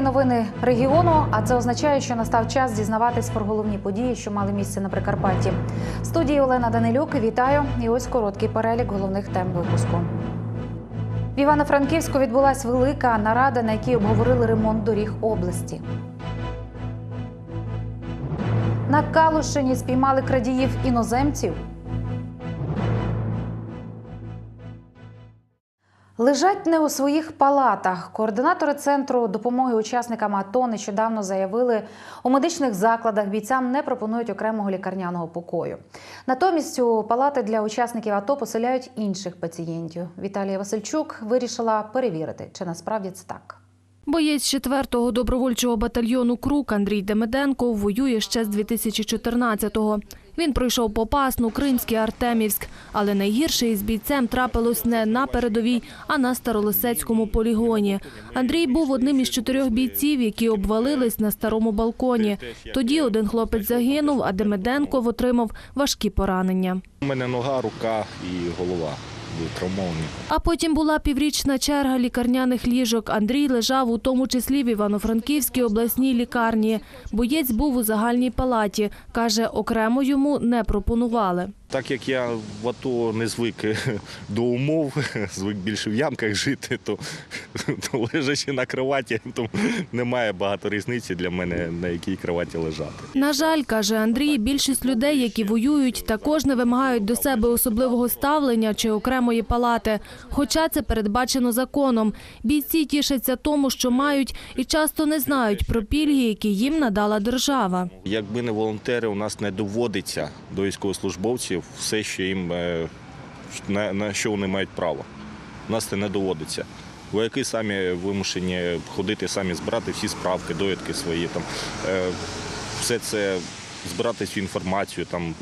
новини регіону, а це означає, що настав час дізнаватись про головні події, що мали місце на Прикарпатті. В студії Олена Данилюк. Вітаю. І ось короткий перелік головних тем випуску. В Івано-Франківську відбулася велика нарада, на якій обговорили ремонт доріг області. На Калушині спіймали крадіїв іноземців. Лежать не у своїх палатах. Координатори центру допомоги учасникам АТО нещодавно заявили, у медичних закладах бійцям не пропонують окремого лікарняного покою. Натомість у палати для учасників АТО поселяють інших пацієнтів. Віталія Васильчук вирішила перевірити, чи насправді це так. Боєць 4-го добровольчого батальйону Крук Андрій Демиденко воює ще з 2014-го. Він пройшов Попасну, Кримський, Артемівськ. Але найгірше із бійцем трапилось не на передовій, а на Старолисецькому полігоні. Андрій був одним із чотирьох бійців, які обвалились на старому балконі. Тоді один хлопець загинув, а Демиденков отримав важкі поранення. У мене нога, рука і голова травмовані. А потім була піврічна черга лікарняних ліжок. Андрій лежав у тому числі в Івано-Франківській обласній лікарні. Боєць був у загальній палаті. Каже, окремо йому не пропонували. Так як я в АТО не звик до умов, звик більше в ямках жити, то, то лежачи на кроваті, то немає багато різниці для мене, на якій кроваті лежати. На жаль, каже Андрій, більшість людей, які воюють, також не вимагають до себе особливого ставлення чи окремої палати. Хоча це передбачено законом. Бійці тішаться тому, що мають, і часто не знають про пільги, які їм надала держава. Якби не волонтери, у нас не доводиться до військовослужбовців все, що їм е, на, на що вони мають право. У нас це не доводиться. Вояки самі вимушені ходити, самі збирати всі справки, довідки свої, там, е, все це збирати всю інформацію, там,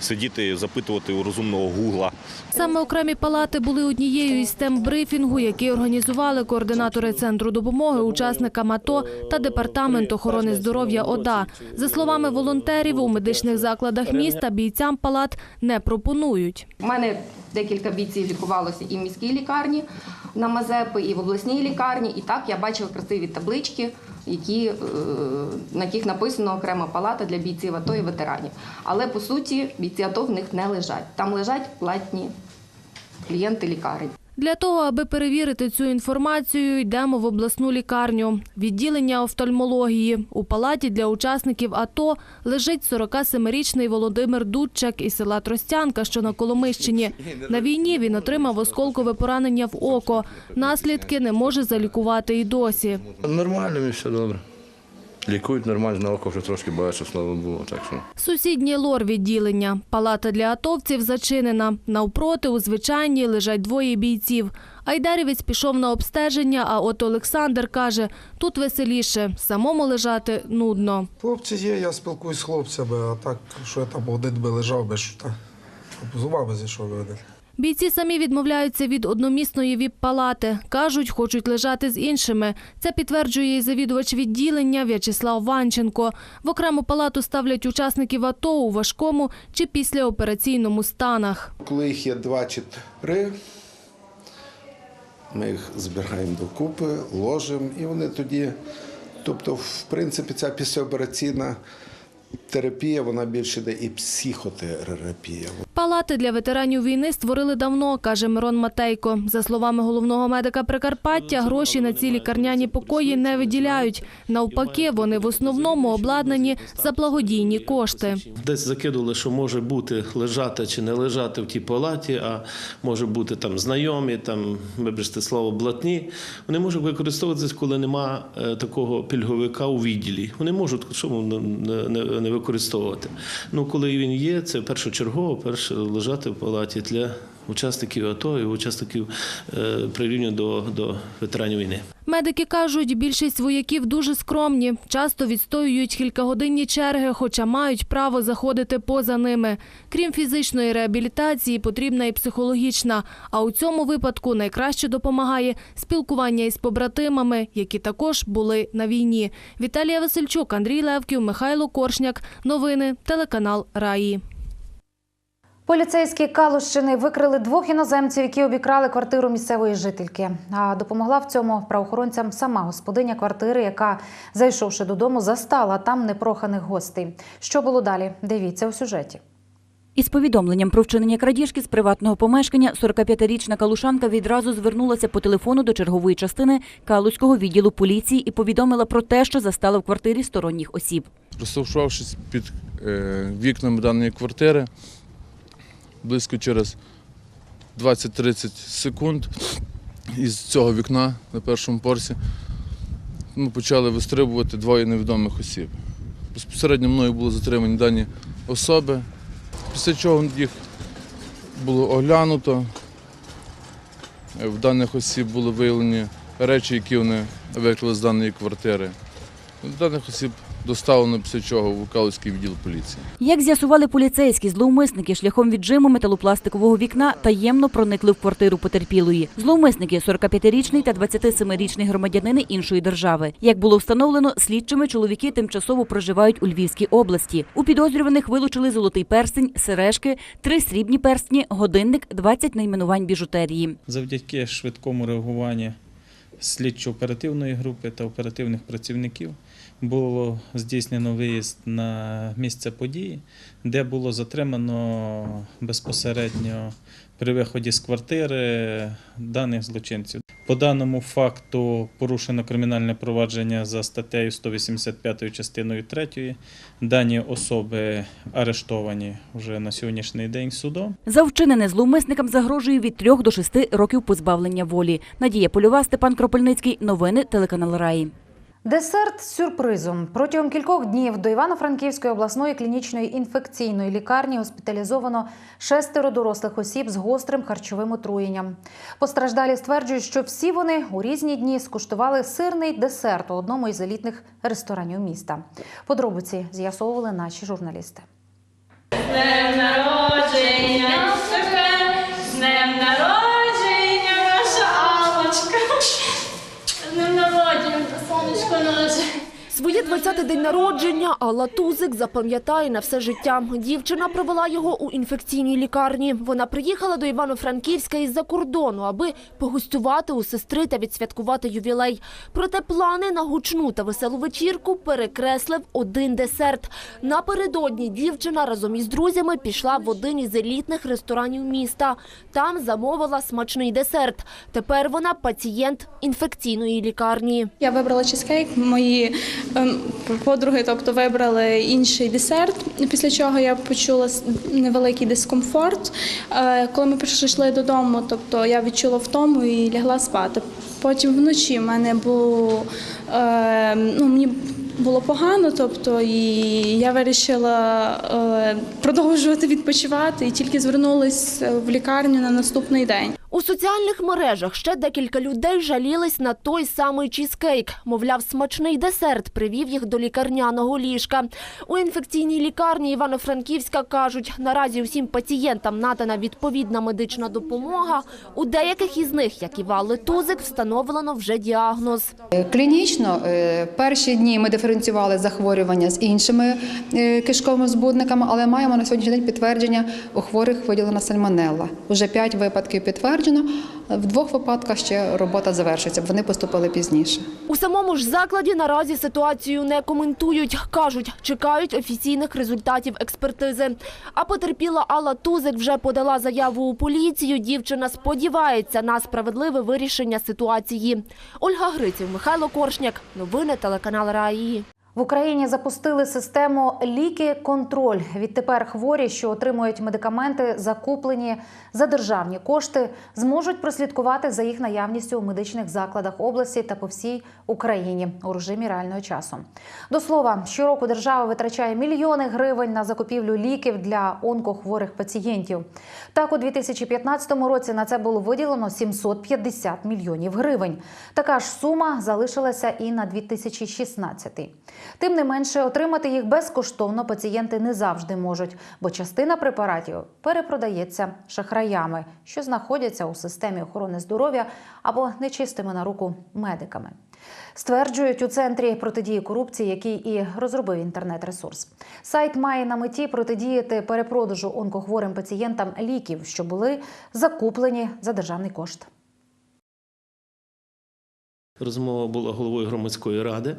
сидіти, запитувати у розумного гугла. Саме окремі палати були однією із тем брифінгу, який організували координатори центру допомоги учасникам АТО та департамент охорони здоров'я ОДА. За словами волонтерів, у медичних закладах міста бійцям палат не пропонують. У мене декілька бійців лікувалося і в міській лікарні на Мазепи, і в обласній лікарні. І так я бачила красиві таблички, які, е, на яких написано окрема палата для бійців АТО і ветеранів. Але по суті бійці АТО в них не лежать. Там лежать платні клієнти лікарень. Для того, аби перевірити цю інформацію, йдемо в обласну лікарню. Відділення офтальмології. У палаті для учасників АТО лежить 47-річний Володимир Дудчак із села Тростянка, що на Коломищині. На війні він отримав осколкове поранення в око. Наслідки не може залікувати і досі. Нормально, все добре. Лікують нормально, на око вже трошки бачу, слава Богу. Так що. Лор відділення. Палата для атовців зачинена. Навпроти у звичайній лежать двоє бійців. Айдарівець пішов на обстеження, а от Олександр каже, тут веселіше, самому лежати нудно. Хлопці є, я спілкуюсь з хлопцями, а так, що я там один би лежав, би що та зубами зійшов би один. Бійці самі відмовляються від одномісної віп-палати. Кажуть, хочуть лежати з іншими. Це підтверджує і завідувач відділення В'ячеслав Ванченко. В окрему палату ставлять учасників АТО у важкому чи післяопераційному станах. Коли їх є два чи три, ми їх збираємо докупи, ложимо, і вони тоді, тобто, в принципі, ця післяопераційна терапія, вона більше йде і психотерапія. Палати для ветеранів війни створили давно, каже Мирон Матейко. За словами головного медика Прикарпаття, гроші на ці лікарняні покої не виділяють. Навпаки, вони в основному обладнані за благодійні кошти. Десь закидували, що може бути лежати чи не лежати в тій палаті, а може бути там знайомі, там, вибачте слово, блатні. Вони можуть використовуватися, коли нема е, такого пільговика у відділі. Вони можуть чому не використовувати. Ну, коли він є, це першочергово, перше лежати в палаті для учасників АТО і учасників е, прирівняння до, до ветеранів війни. Медики кажуть, більшість вояків дуже скромні, часто відстоюють кількагодинні черги, хоча мають право заходити поза ними. Крім фізичної реабілітації, потрібна і психологічна. А у цьому випадку найкраще допомагає спілкування із побратимами, які також були на війні. Віталія Васильчук, Андрій Левків, Михайло Коршняк. Новини телеканал Раї. Поліцейські Калущини викрили двох іноземців, які обікрали квартиру місцевої жительки. А допомогла в цьому правоохоронцям сама господиня квартири, яка, зайшовши додому, застала там непроханих гостей. Що було далі? Дивіться у сюжеті. Із повідомленням про вчинення крадіжки з приватного помешкання 45-річна калушанка відразу звернулася по телефону до чергової частини Калузького відділу поліції і повідомила про те, що застала в квартирі сторонніх осіб. Розташувавшись під е, вікнами даної квартири, близько через 20-30 секунд із цього вікна на першому порсі ми почали вистрибувати двоє невідомих осіб. Безпосередньо мною були затримані дані особи, після чого їх було оглянуто. В даних осіб були виявлені речі, які вони викрали з даної квартири. Даних осіб доставлено після чого в Калузький відділ поліції. Як з'ясували поліцейські, зловмисники шляхом віджиму металопластикового вікна таємно проникли в квартиру потерпілої. Зловмисники – 45-річний та 27-річний громадянини іншої держави. Як було встановлено, слідчими чоловіки тимчасово проживають у Львівській області. У підозрюваних вилучили золотий перстень, сережки, три срібні перстні, годинник, 20 найменувань біжутерії. Завдяки швидкому реагуванню слідчо-оперативної групи та оперативних працівників. Було здійснено виїзд на місце події, де було затримано безпосередньо при виході з квартири даних злочинців. По даному факту порушено кримінальне провадження за статтею 185 частиною 3. Дані особи арештовані вже на сьогоднішній день судом. За вчинене зловмисникам загрожує від 3 до 6 років позбавлення волі. Надія Польова, Степан Кропельницький. Новини телеканал Раї. Десерт з сюрпризом. Протягом кількох днів до Івано-Франківської обласної клінічної інфекційної лікарні госпіталізовано шестеро дорослих осіб з гострим харчовим отруєнням. Постраждалі стверджують, що всі вони у різні дні скуштували сирний десерт у одному із елітних ресторанів міста. Подробиці з'ясовували наші журналісти. народження сонечко наше. Своє 20-й день народження Алла Тузик запам'ятає на все життя. Дівчина провела його у інфекційній лікарні. Вона приїхала до Івано-Франківська із-за кордону, аби погостювати у сестри та відсвяткувати ювілей. Проте плани на гучну та веселу вечірку перекреслив один десерт. Напередодні дівчина разом із друзями пішла в один із елітних ресторанів міста. Там замовила смачний десерт. Тепер вона пацієнт інфекційної лікарні. Я вибрала чизкейк, мої подруги, тобто вибрали інший десерт. Після чого я почула невеликий дискомфорт. Е, Коли ми прийшли додому, тобто я відчула втому і лягла спати. Потім вночі в мене було е, ну, мені було погано, тобто і я вирішила е, продовжувати відпочивати і тільки звернулась в лікарню на наступний день. У соціальних мережах ще декілька людей жалілись на той самий чізкейк. Мовляв, смачний десерт привів їх до лікарняного ліжка. У інфекційній лікарні Івано-Франківська кажуть, наразі усім пацієнтам надана відповідна медична допомога. У деяких із них, як і Валли Тузик, встановлено вже діагноз. Клінічно е, перші дні ми диференціювали захворювання з іншими е, кишковими збудниками, але маємо на сьогоднішній день підтвердження у хворих виділена сальмонелла. Уже п'ять випадків підтверджено. В двох випадках ще робота завершується. Вони поступили пізніше. У самому ж закладі наразі ситуацію не коментують. Кажуть, чекають офіційних результатів експертизи. А потерпіла Алла Тузик вже подала заяву у поліцію. Дівчина сподівається на справедливе вирішення ситуації. Ольга Гриців, Михайло Коршняк. Новини телеканал Раї. В Україні запустили систему ліки-контроль. Відтепер хворі, що отримують медикаменти, закуплені за державні кошти, зможуть прослідкувати за їх наявністю у медичних закладах області та по всій Україні у режимі реального часу. До слова, щороку держава витрачає мільйони гривень на закупівлю ліків для онкохворих пацієнтів. Так, у 2015 році на це було виділено 750 мільйонів гривень. Така ж сума залишилася і на 2016. Тим не менше, отримати їх безкоштовно пацієнти не завжди можуть, бо частина препаратів перепродається шахраями, що знаходяться у системі охорони здоров'я або нечистими на руку медиками. Стверджують у центрі протидії корупції, який і розробив інтернет-ресурс. Сайт має на меті протидіяти перепродажу онкохворим пацієнтам ліків, що були закуплені за державний кошт. Розмова була головою громадської ради,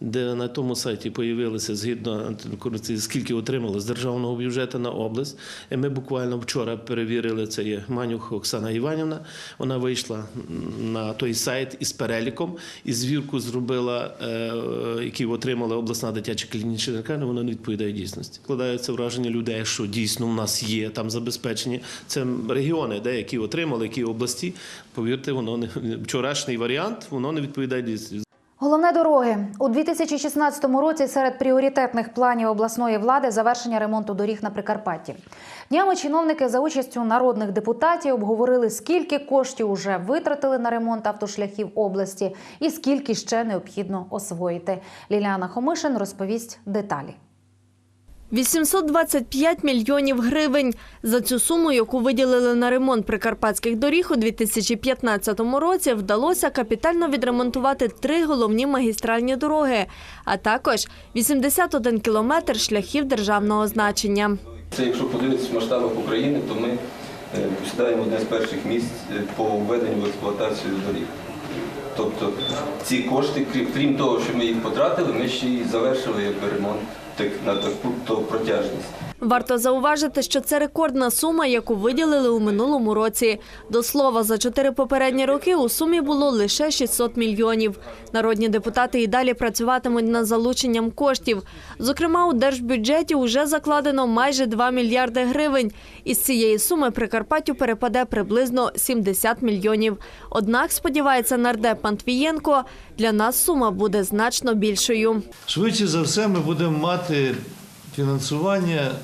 де на тому сайті появилися згідно антикорупції, скільки отримали з державного бюджету на область. І ми буквально вчора перевірили це є Манюх Оксана Іванівна. Вона вийшла на той сайт із переліком і звірку зробила, е, які отримали обласна дитяча клінічна лікарня. Воно не відповідає дійсності. Складається враження людей, що дійсно в нас є там забезпечені. Це регіони, де які отримали, які області. Повірте, воно не вчорашній варіант, воно не відповідає дійсності. Головне дороги у 2016 році серед пріоритетних планів обласної влади завершення ремонту доріг на Прикарпатті. Днями чиновники за участю народних депутатів обговорили, скільки коштів уже витратили на ремонт автошляхів області і скільки ще необхідно освоїти. Ліліана Хомишин розповість деталі. 825 мільйонів гривень. За цю суму, яку виділили на ремонт прикарпатських доріг у 2015 році, вдалося капітально відремонтувати три головні магістральні дороги, а також 81 кілометр шляхів державного значення. Це якщо подивитися в масштабах України, то ми е, посідаємо одне з перших місць е, по введенню в експлуатацію доріг. Тобто ці кошти, крім- того, що ми їх потратили, ми ще й завершили ремонт на таку то протяжність. Варто зауважити, що це рекордна сума, яку виділили у минулому році. До слова, за чотири попередні роки у сумі було лише 600 мільйонів. Народні депутати і далі працюватимуть над залученням коштів. Зокрема, у держбюджеті вже закладено майже 2 мільярди гривень. Із цієї суми Прикарпаттю перепаде приблизно 70 мільйонів. Однак, сподівається нардеп Пантвієнко, для нас сума буде значно більшою. Швидше за все, ми будемо мати фінансування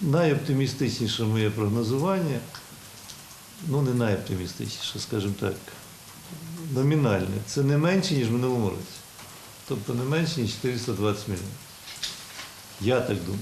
найоптимістичніше моє прогнозування, ну не найоптимістичніше, скажімо так, номінальне. Це не менше, ніж в минулому році. Тобто не менше, ніж 420 мільйонів. Я так думаю.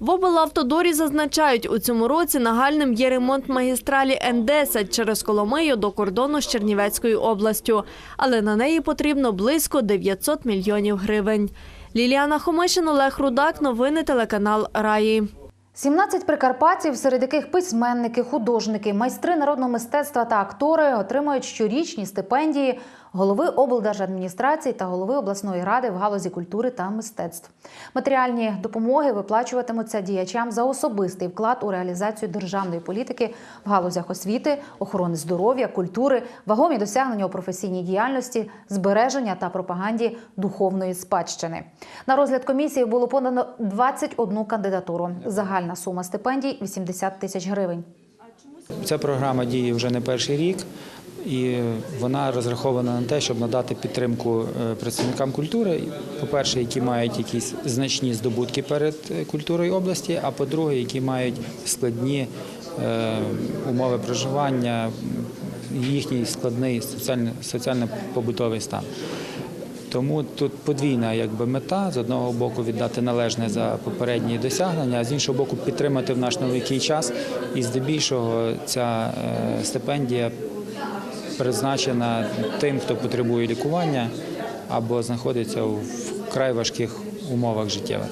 В облавтодорі зазначають, у цьому році нагальним є ремонт магістралі Н-10 через Коломию до кордону з Чернівецькою областю. Але на неї потрібно близько 900 мільйонів гривень. Ліліана Хомишин, Олег Рудак. Новини телеканал Раї. 17 прикарпатців, серед яких письменники, художники, майстри народного мистецтва та актори отримують щорічні стипендії голови облдержадміністрації та голови обласної ради в галузі культури та мистецтв. Матеріальні допомоги виплачуватимуться діячам за особистий вклад у реалізацію державної політики в галузях освіти, охорони здоров'я, культури, вагомі досягнення у професійній діяльності, збереження та пропаганді духовної спадщини. На розгляд комісії було подано 21 кандидатуру. Загальна сума стипендій 80 тисяч гривень. Ця програма діє вже не перший рік, і вона розрахована на те, щоб надати підтримку е, працівникам культури, по-перше, які мають якісь значні здобутки перед е, культурою області, а по-друге, які мають складні е, умови проживання, їхній складний соціально- соціально-побутовий стан. Тому тут подвійна якби, мета з одного боку віддати належне за попередні досягнення, а з іншого боку підтримати в наш нелегкий час. І здебільшого ця стипендія призначена тим, хто потребує лікування або знаходиться в вкрай важких умовах життєвих.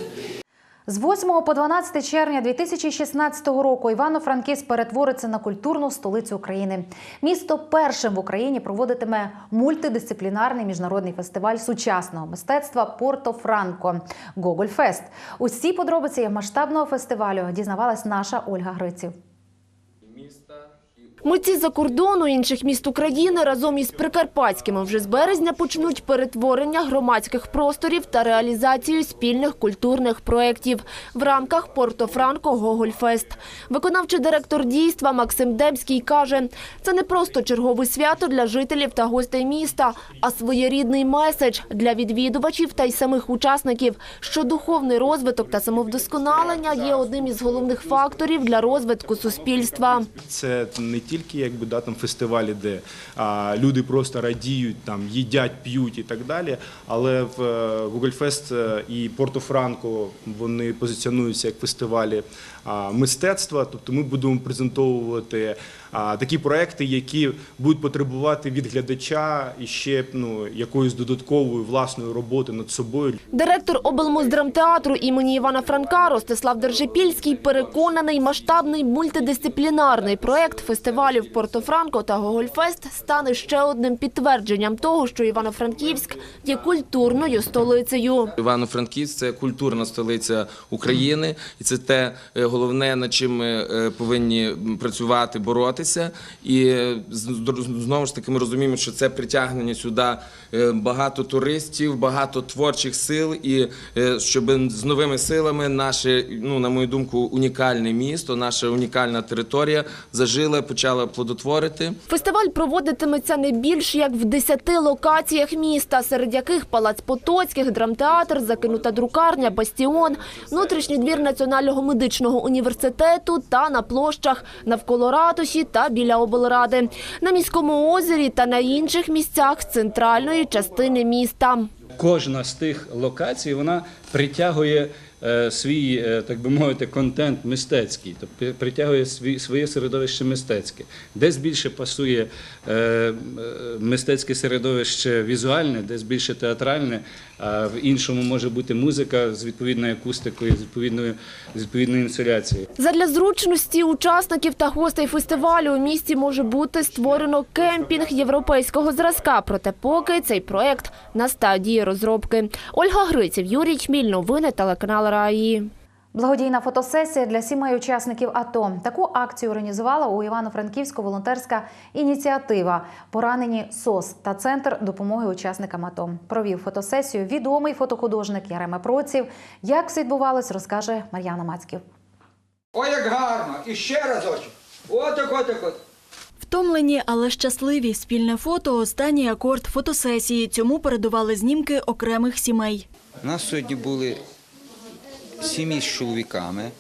З 8 по 12 червня 2016 року Івано-Франківськ перетвориться на культурну столицю України. Місто першим в Україні проводитиме мультидисциплінарний міжнародний фестиваль сучасного мистецтва Порто Франко Гогольфест. Усі подробиці масштабного фестивалю дізнавалась наша Ольга Гриців. Митці за кордону інших міст України разом із прикарпатськими вже з березня почнуть перетворення громадських просторів та реалізацію спільних культурних проєктів в рамках Порто-Франко Гогольфест. Виконавчий директор дійства Максим Демський каже, це не просто чергове свято для жителів та гостей міста, а своєрідний меседж для відвідувачів та й самих учасників, що духовний розвиток та самовдосконалення є одним із головних факторів для розвитку суспільства. Це не тільки якби да, там фестивалі, де а, люди просто радіють, там їдять, п'ють і так далі. Але в е, Google Fest е, і Порто Франко вони позиціонуються як фестивалі мистецтва. Тобто ми будемо презентовувати такі проекти, які будуть потребувати від глядача і ще ну, якоїсь додаткової власної роботи над собою. Директор облмуздрамтеатру імені Івана Франка Ростислав Держипільський переконаний, масштабний мультидисциплінарний проект фестивалів Порто-Франко та Гогольфест стане ще одним підтвердженням того, що Івано-Франківськ є культурною столицею. Івано-Франківськ це культурна столиця України, і це те е, головне, над чим ми е, повинні працювати, боротися. І е, знову ж таки ми розуміємо, що це притягнення сюди е, багато туристів, багато творчих сил, і щоб з новими силами наше, ну на мою думку, унікальне місто, наша унікальна територія зажила, почала плодотворити. Фестиваль проводитиметься не більш як в 10 локаціях міста, серед яких Палац Потоцьких, драмтеатр, закинута друкарня, бастіон, внутрішній двір Національного медичного університету та на площах навколо ратуші та біля облради, на міському озері та на інших місцях центральної частини міста. Кожна з тих локацій вона притягує е, свій, е, так би мовити, контент мистецький, тобто притягує своє середовище мистецьке. Десь більше пасує е, мистецьке середовище візуальне, десь більше театральне, в іншому може бути музика з відповідною акустикою, з відповідною, з відповідною інсуляцією. Задля зручності учасників та гостей фестивалю у місті може бути створено кемпінг європейського зразка. Проте поки цей проект на стадії розробки. Ольга Гриців, Юрій Чміль, новини телеканал РАІ. Благодійна фотосесія для сімей учасників АТО. Таку акцію організувала у Івано-Франківську волонтерська ініціатива Поранені СОС та центр допомоги учасникам АТО. Провів фотосесію відомий фотохудожник Ярема Проців. Як все відбувалось, розкаже Мар'яна Мацьків. Ой, як гарно! І ще разочок. Отак, отак, от. Втомлені, але щасливі. Спільне фото – останній акорд фотосесії. Цьому передували знімки окремих сімей. У нас сьогодні були сім'ї з чоловіками,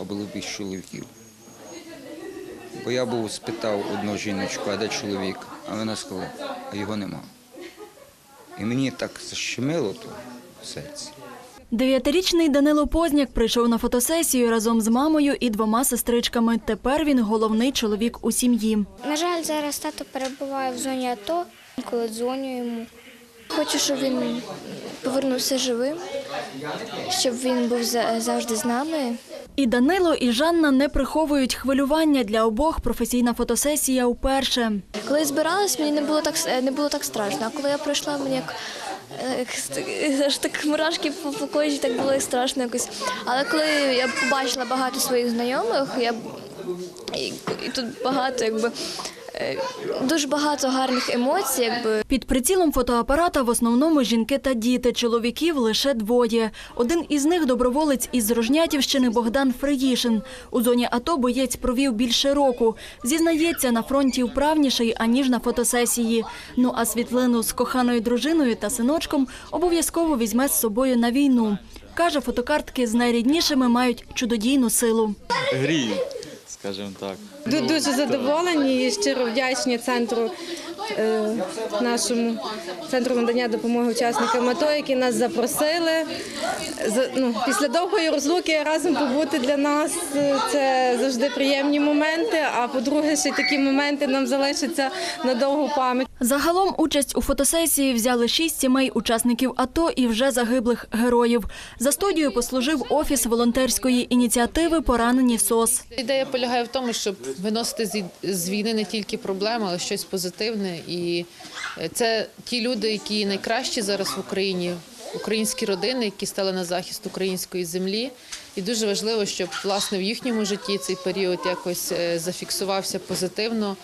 а було більше чоловіків. Бо я був спитав одну жіночку, а де чоловік? А вона сказала, а його нема. І мені так защемило то в серці. Дев'ятирічний Данило Позняк прийшов на фотосесію разом з мамою і двома сестричками. Тепер він головний чоловік у сім'ї. На жаль, зараз тато перебуває в зоні АТО, коли дзвоню йому. Хочу, щоб він повернувся живим, щоб він був за- завжди з нами. І Данило, і Жанна не приховують хвилювання для обох. Професійна фотосесія вперше. Коли я збиралась, мені не було так не було так страшно. А коли я прийшла, мені як аж так мурашки по, кожі, так було і страшно якось. Але коли я побачила багато своїх знайомих, я і, і тут багато, якби дуже багато гарних емоцій, якби. Під прицілом фотоапарата в основному жінки та діти. Чоловіків лише двоє. Один із них доброволець із Рожнятівщини Богдан Фреїшин. У зоні АТО боєць провів більше року. Зізнається, на фронті вправніший, аніж на фотосесії. Ну а світлину з коханою дружиною та синочком обов'язково візьме з собою на війну. Каже, фотокартки з найріднішими мають чудодійну силу. Гріють, скажімо так. Ду- Дуже задоволені і щиро вдячні центру нашому центру надання допомоги учасникам АТО, які нас запросили. За- ну, після довгої розлуки разом побути для нас е, це завжди приємні моменти. А по-друге, ще й такі моменти нам залишаться на довгу пам'ять. Загалом участь у фотосесії взяли шість сімей учасників АТО і вже загиблих героїв. За студією послужив офіс волонтерської ініціативи Поранені СОС. Ідея полягає в тому, щоб виносити з війни не тільки проблеми, але щось позитивне. І е, це ті люди, які найкращі зараз в Україні, українські родини, які стали на захист української землі. І дуже важливо, щоб власне в їхньому житті цей період якось е, зафіксувався позитивно.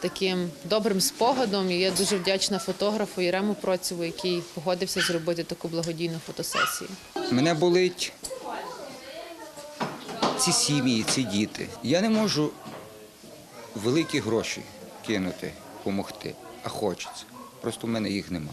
Таким добрим спогадом, і я дуже вдячна фотографу Єрему Процєву, який погодився зробити таку благодійну фотосесію. Мене болить ці сім'ї, ці діти. Я не можу великі гроші кинути, допомогти, а хочеться. Просто в мене їх нема.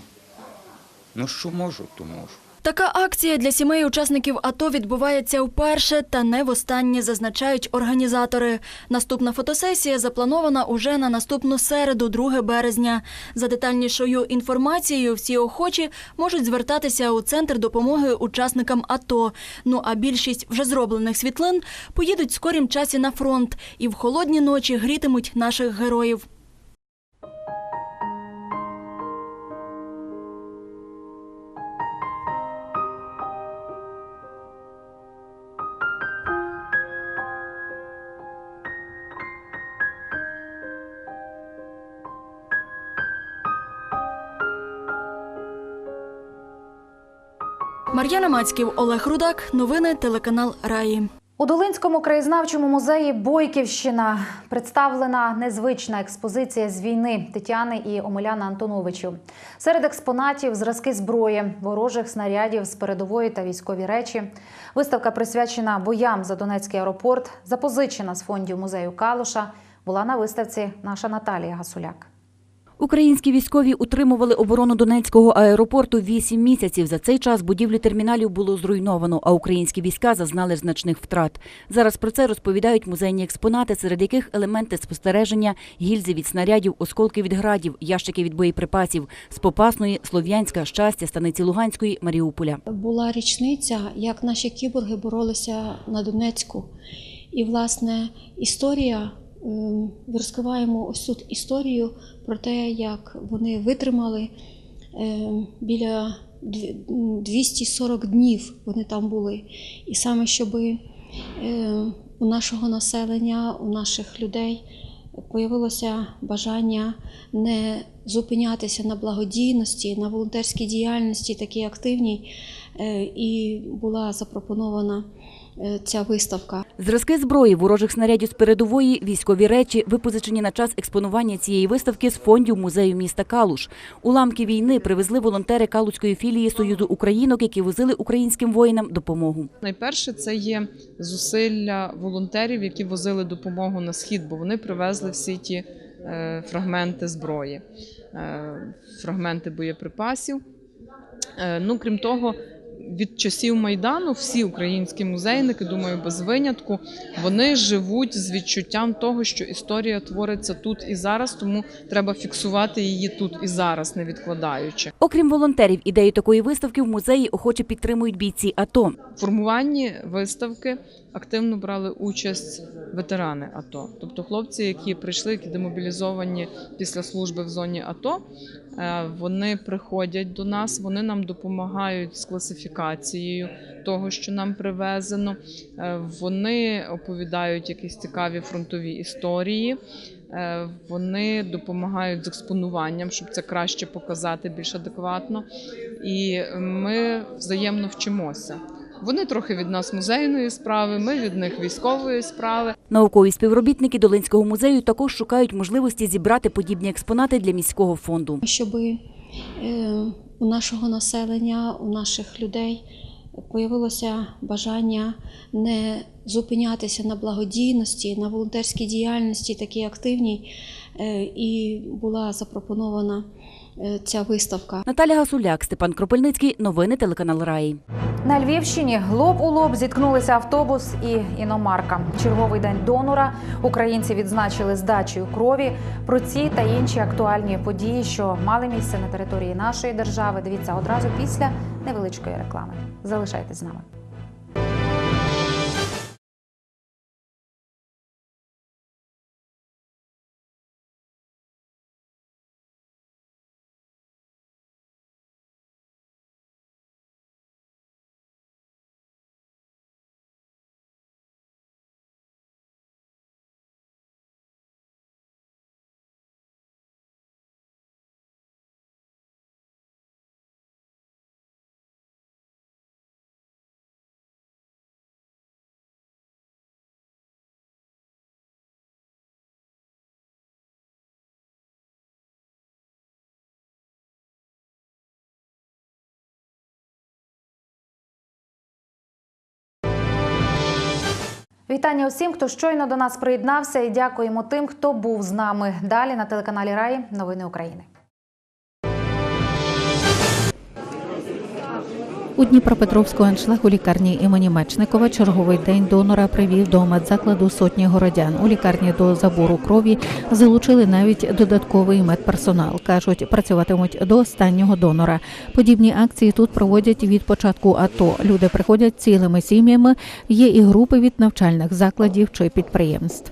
Ну що можу, то можу. Така акція для сімей учасників АТО відбувається вперше та не востаннє, зазначають організатори. Наступна фотосесія запланована уже на наступну середу, 2 березня. За детальнішою інформацією, всі охочі можуть звертатися у центр допомоги учасникам АТО. Ну а більшість вже зроблених світлин поїдуть скорім часі на фронт і в холодні ночі грітимуть наших героїв. Мар'яна Мацьків, Олег Рудак. Новини телеканал Раї. У Долинському краєзнавчому музеї Бойківщина представлена незвична експозиція з війни Тетяни і Омеляна Антоновичів. Серед експонатів зразки зброї, ворожих снарядів з передової та військові речі. Виставка присвячена боям за Донецький аеропорт, запозичена з фондів музею Калуша. Була на виставці наша Наталія Гасуляк. Українські військові утримували оборону Донецького аеропорту вісім місяців. За цей час будівлі терміналів було зруйновано, а українські війська зазнали значних втрат. Зараз про це розповідають музейні експонати, серед яких елементи спостереження, гільзи від снарядів, осколки від градів, ящики від боєприпасів з Попасної, Слов'янська, Щастя, Станиці Луганської, Маріуполя. Була річниця, як наші кіборги боролися на Донецьку. І, власне, історія, розкриваємо ось тут історію про те, як вони витримали ем, біля 240 днів вони там були. І саме щоб у нашого населення, у наших людей появилося бажання не зупинятися на благодійності, на волонтерській діяльності, такій активній, е, і була запропонована е, ця виставка. Зразки зброї, ворожих снарядів з передової, військові речі, випозичені на час експонування цієї виставки з фондів музею міста Калуш. Уламки війни привезли волонтери Калуцької філії Союзу Українок, які возили українським воїнам допомогу. Найперше це є зусилля волонтерів, які возили допомогу на схід, бо вони привезли всі ті е, фрагменти зброї, е, фрагменти боєприпасів. Е, Ну, крім того, від часів Майдану всі українські музейники, думаю, без винятку, вони живуть з відчуттям того, що історія твориться тут і зараз, тому треба фіксувати її тут і зараз, не відкладаючи. Окрім волонтерів, ідею такої виставки в музеї охоче підтримують бійці АТО. В формуванні виставки активно брали участь ветерани АТО, тобто хлопці, які прийшли, які демобілізовані після служби в зоні АТО. Е, Вони приходять до нас, вони нам допомагають з класифікацією того, що нам привезено. Е, Вони оповідають якісь цікаві фронтові історії. Е, Вони допомагають з експонуванням, щоб це краще показати, більш адекватно. І ми взаємно вчимося. Вони трохи від нас музейної справи, ми від них військової справи. Наукові співробітники Долинського музею також шукають можливості зібрати подібні експонати для міського фонду. Щоб е, у нашого населення, у наших людей появилося бажання не зупинятися на благодійності, на волонтерській діяльності, такій активній, е, і була запропонована ця виставка. Наталя Гасуляк, Степан Кропельницький. Новини телеканал Раї. На Львівщині лоб у лоб зіткнулися автобус і іномарка. Черговий день донора українці відзначили здачею крові. Про ці та інші актуальні події, що мали місце на території нашої держави. Дивіться одразу після невеличкої реклами. Залишайтесь з нами. Вітання усім, хто щойно до нас приєднався, і дякуємо тим, хто був з нами. Далі на телеканалі Раї новини України. У Дніпропетровську аншлагу лікарні імені Мечникова черговий день донора привів до медзакладу сотні городян. У лікарні до забору крові залучили навіть додатковий медперсонал. кажуть, працюватимуть до останнього донора. Подібні акції тут проводять від початку АТО. Люди приходять цілими сім'ями. Є і групи від навчальних закладів чи підприємств.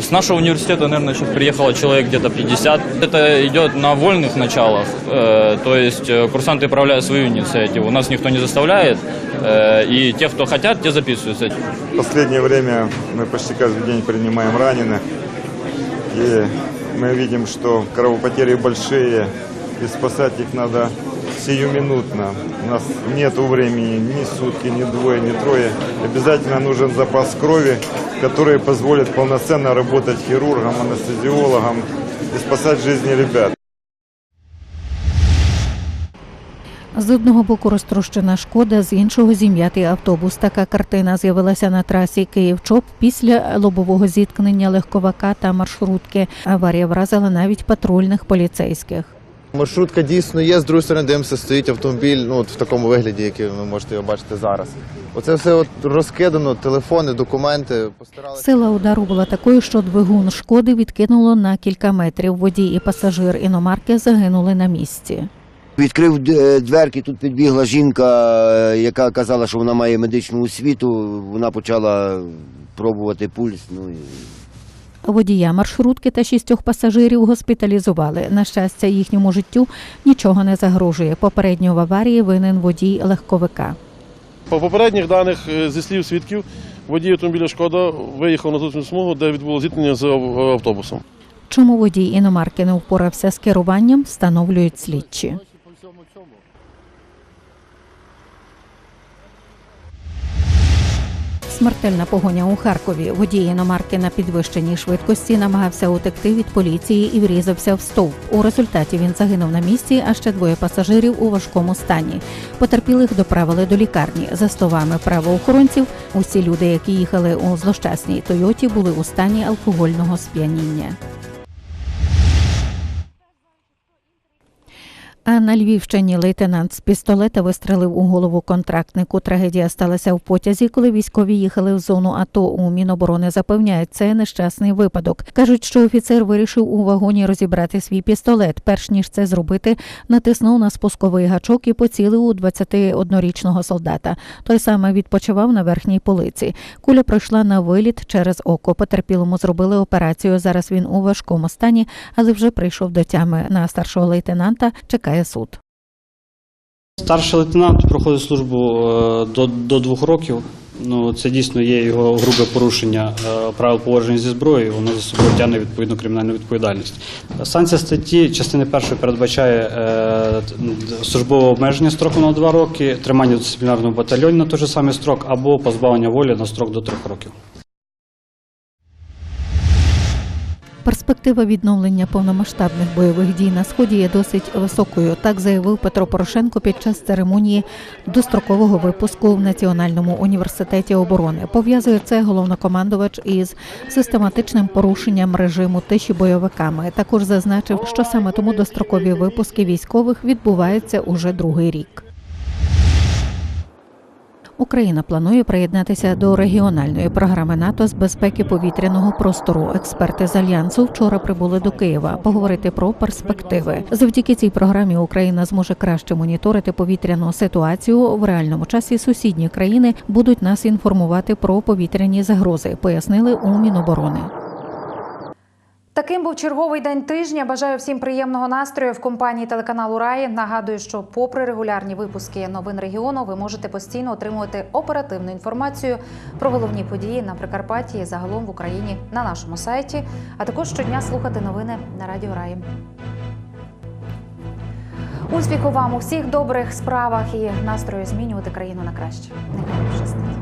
С нашего университета, наверное, сейчас приехало человек где-то 50. Это идет на вольных началах, э, то есть э, курсанты проявляют свою инициативу. Нас никто не заставляет, э, и те, кто хотят, те записываются. В последнее время мы почти каждый день принимаем раненых. И мы видим, что кровопотери большие, и спасать их надо сиюминутно. У нас нет времени ни сутки, ни двое, ни трое. Обязательно нужен запас крови, который позволит полноценно работать хирургам, анестезиологам и спасать жизни ребят. З одного боку розтрощена шкода, з іншого зім'ятий автобус. Така картина з'явилася на трасі Київ-Чоп після лобового зіткнення легковака та маршрутки. Аварія вразила навіть патрульних поліцейських. Маршрутка дійсно є. З другої сторони, дивимося, стоїть автомобіль ну, от в такому вигляді, який ви можете його бачити зараз. Оце все от розкидано, телефони, документи. Сила удару була такою, що двигун шкоди відкинуло на кілька метрів. Водій і пасажир іномарки загинули на місці. Відкрив е, дверки, тут підбігла жінка, е, яка казала, що вона має медичну освіту. Вона почала пробувати пульс. Ну, і Водія маршрутки та шістьох пасажирів госпіталізували. На щастя, їхньому життю нічого не загрожує. Попередньо в аварії винен водій легковика. По попередніх даних е, зі слів свідків, водій автомобіля Шкода виїхав на зустрічну смугу, де відбуло зіткнення з автобусом. Чому водій іномарки не впорався з керуванням, встановлюють слідчі. Смертельна погоня у Харкові. Водій іномарки на підвищеній швидкості намагався утекти від поліції і врізався в стовп. У результаті він загинув на місці, а ще двоє пасажирів у важкому стані. Потерпілих доправили до лікарні. За словами правоохоронців, усі люди, які їхали у злощасній Тойоті, були у стані алкогольного сп'яніння. А на Львівщині лейтенант з пістолета вистрелив у голову контрактнику. Трагедія сталася в потязі, коли військові їхали в зону АТО. У Міноборони запевняють, це нещасний випадок. кажуть, що офіцер вирішив у вагоні розібрати свій пістолет. Перш ніж це зробити, натиснув на спусковий гачок і поцілив у 21-річного солдата. Той саме відпочивав на верхній полиці. Куля пройшла на виліт через око. Потерпілому зробили операцію. Зараз він у важкому стані, але вже прийшов до тями. На старшого лейтенанта чекає суд. Старший лейтенант проходить службу е, до, до двох років. Ну, це дійсно є його грубе порушення е, правил поводження зі зброєю. Воно за собою тягне відповідну кримінальну відповідальність. Санкція статті частини першої передбачає е, службове обмеження строком на два роки, тримання в дисциплінарному батальйоні на той же самий строк або позбавлення волі на строк до трьох років. Перспектива відновлення повномасштабних бойових дій на сході є досить високою. Так заявив Петро Порошенко під час церемонії дострокового випуску в Національному університеті оборони. Пов'язує це головнокомандувач із систематичним порушенням режиму тиші бойовиками. Також зазначив, що саме тому дострокові випуски військових відбуваються уже другий рік. Україна планує приєднатися до регіональної програми НАТО з безпеки повітряного простору. Експерти з альянсу вчора прибули до Києва поговорити про перспективи. Завдяки цій програмі Україна зможе краще моніторити повітряну ситуацію в реальному часі. Сусідні країни будуть нас інформувати про повітряні загрози, пояснили у Міноборони. Таким був черговий день тижня. Бажаю всім приємного настрою в компанії телеканалу Раї. Нагадую, що, попри регулярні випуски новин регіону, ви можете постійно отримувати оперативну інформацію про головні події на Прикарпатті і загалом в Україні на нашому сайті, а також щодня слухати новини на Радіо Раї. Успіху вам у всіх добрих справах і настрою змінювати країну на краще. Нехай вже.